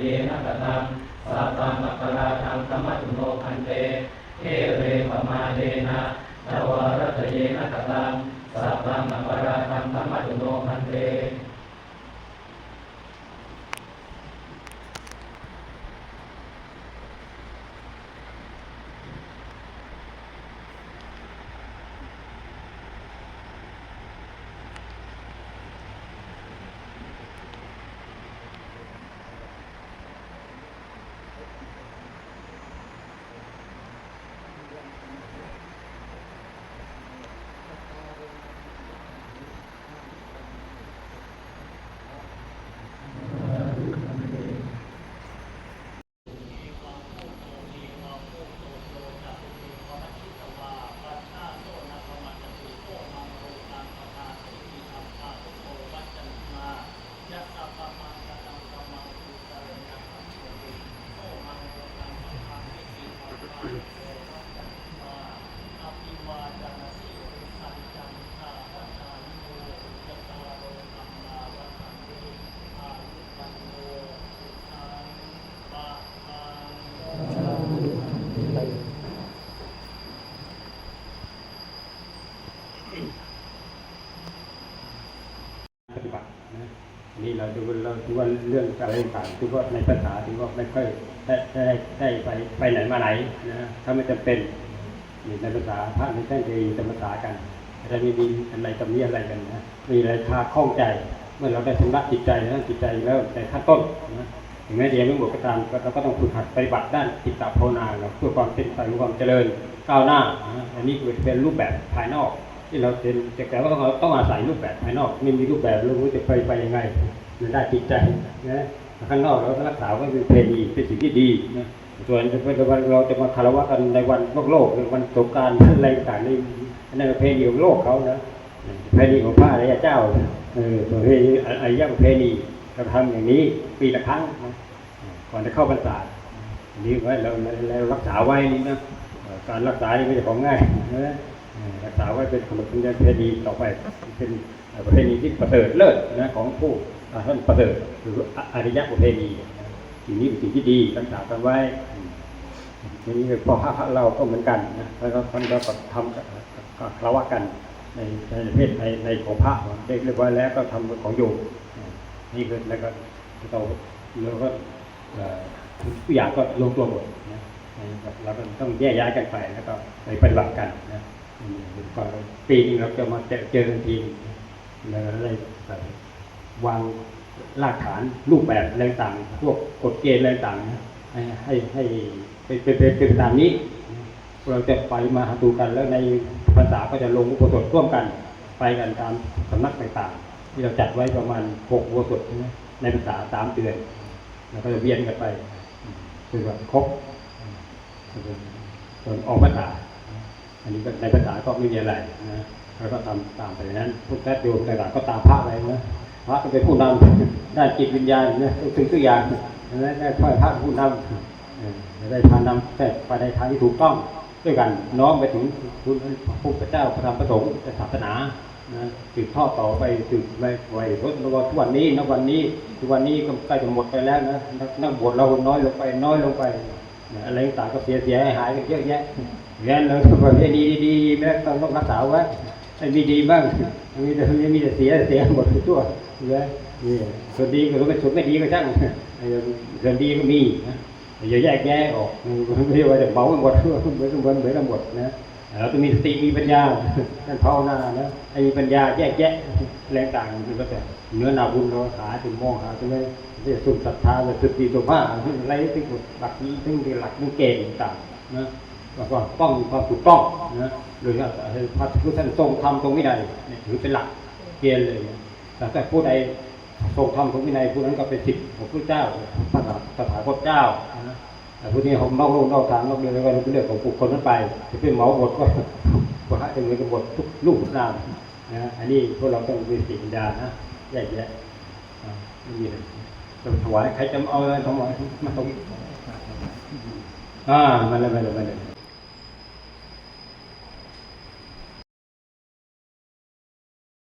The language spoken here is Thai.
นวารตเยนะกตังสัพพังอัคราทังธรรมตุโนพันเตเอเรปมาเดนะตวารตเยนะกตังสัพพังอัคราทังธรรมตุโนพันเต ปฏิบัตินะนนี้เราดูเราดูว่าเรื่องอะไรต่างๆถือว่าในภาษาถือว่าไม่ค่อยได้ได้ได้ไปไปไหนมาไหนนะถ้าไม่จำเป็นในภาษาพระในท่านจะอยู่ในภาษากันจะมีมีอะไรตำนี้อะไรกันนะมีอะไรคาข้องใจ เมื่อเราได้ชำระจิตใจนะจิตใจแล้วในขั้นต้นนะถึงแม้เรียนไม่หมดก็ตามเราก็ต้องฝึกหัดปฏิบัติด้านจิตตภาวนาเราเพื่อความเป็นไปเพื่อความเจริญก้าวหน้านะอันนี้คือเป็นรูปแบบภายนอก ที่เราเป็นแต่ว่าต้องต้องอาศัยรูปแบบภายนอกไม่มีรูปแบบเรารู้จะไปไปยังไงมันได้จิตใจนะข้างนอกเรารักษาไว้เป็นเพณีเป็นสิ่งที่ดีนะส่วนวันเราจะมาคารวะกันในวันโลกโลกในวันสงกรารอะไรต่างๆนี่นนั้นเป็นเพณีของโลกเขานะเพณีของพระอริยเจ้าเออส่วนเพณีอริยะเพณีเราทำอย่างนี้ปีละครั้งนะก่อนจะเข้าพรรษาอันนี้ไว้เราเรารักษาไว้นี่นะการรักษานี่ไม่ใช่ของง่ายนะ รักษาไว้เป็นขนบธรรมเนียมประเพณีต่อไปเป็นประเพณีที่ประเสริฐเลิศนะของผู้อ่าท่านประเสริฐหรืออริยประเพณีสิ่งนี้เป็นสิ่งที่ดีรักษากันไว้ทีนี้พอพระเราก็เหมือนกันนะแล้วก็ท่านก็ทำคารวะกันในในประเภทในในของพระได้เรียบร้อยแล้วก็ทำของโยมนี่คือแล้วก็เราเราก็ทุกอย่างก็ลงตัวหมดนะเราก็ต้องแยกย้ายกันไปแล้วก็ไปปฏิบัติกันนะ ก่อนปีนึงเราจะมาเจอเจอกันทีแล้วก็ได้วางรากฐานรูปแบบอะไรต่างๆพวกกฎเกณฑ์อะไรต่างๆให้ให้ให้เป็นเป็นเป็นเป็นตามนี้ เราจะไปมาหาดูกันแล้วในภาษาก็จะลงอุปสมบทร่วมกัน ไปกันตามสำนักต่างๆ ที่เราจัดไว้ประมาณหกอุปสมบทในภาษาสามเดือนแล้วก็จะเวียนกันไปคือแบบครบจนออกภาษา อันนี้ในภาษาก็ไม่มีอะไรนะแล้วก็ทำตามไปนั้นพุทธโยมต่างๆก็ตามพระไปนะพระก็เป็นผู้นำด้านจิตวิญญาณนะทุกสิ่งทุกอย่างนะได้ค่อยพระผู้นำได้พานำแต่ไปในทางที่ถูกต้องด้วยกันน้อมไปถึงคุณพระพุทธเจ้าพระธรรมพระสงฆ์ศาสนานะสืบทอดต่อไปสืบไปไว้ทุกวันนี้ณวันนี้ทุกวันนี้ก็ใกล้จะหมดไปแล้วนะนักบวชเราน้อยลงไปน้อยลงไป อะไรต่างก็เสียเสียหายกันเยอะแยะงั้นเราประเพณีดีๆแม้ต้องต้องรักษาไว้ไอ้มีดีบ้างมีแต่มีแต่เสียเสียหมดทุกตัวเลยนี่ส่วนดีก็ไม่ส่วนไม่ดีก็ช่างส่วนดีก็มีนะอย่าแยกแยะออกไม่ใช่ว่าจะเมากันหมดเหมือนเหมือนเหมือนกันหมดนะ เราต้องมีสติมีปัญญาท่านภาวนานะให้มีปัญญาแยกแยะแรงต่างมันก็จะเนื้อหนาบุญเราหาถึงมองหาถึงได้ที่สุดศรัทธาและสุดตีตัวผ้าอะไรที่หลักนี้ซึ่งเป็นหลักเกณฑ์ต่างนะแล้วก็ต้องความถูกต้องนะโดยที่พระพุทธท่านทรงทำตรงวินัยนี่ถือเป็นหลักเกณฑ์เลยแต่ถ้าผู้ใดทรงทำตรงวินัยผู้นั้นก็เป็นสิทธิ์ของพระเจ้าพระสถาคตเจ้านะ แต่ผู้นี้ผมนอกโลกนอกทางนอกเรื่องแล้วก็เป็นเรื่องของบุคคลนั้นไปจะเป็นหมอบทก็พระจะเหมือนกบบททุกลูกนามนะอันนี้พวกเราต้องมีสิ่งดานะแยกแยะไม่มีอะไรต้องถวายใครจะเอาอะไรถวายมาตรงนี้อ่ามาเลยมาเลยมาเลย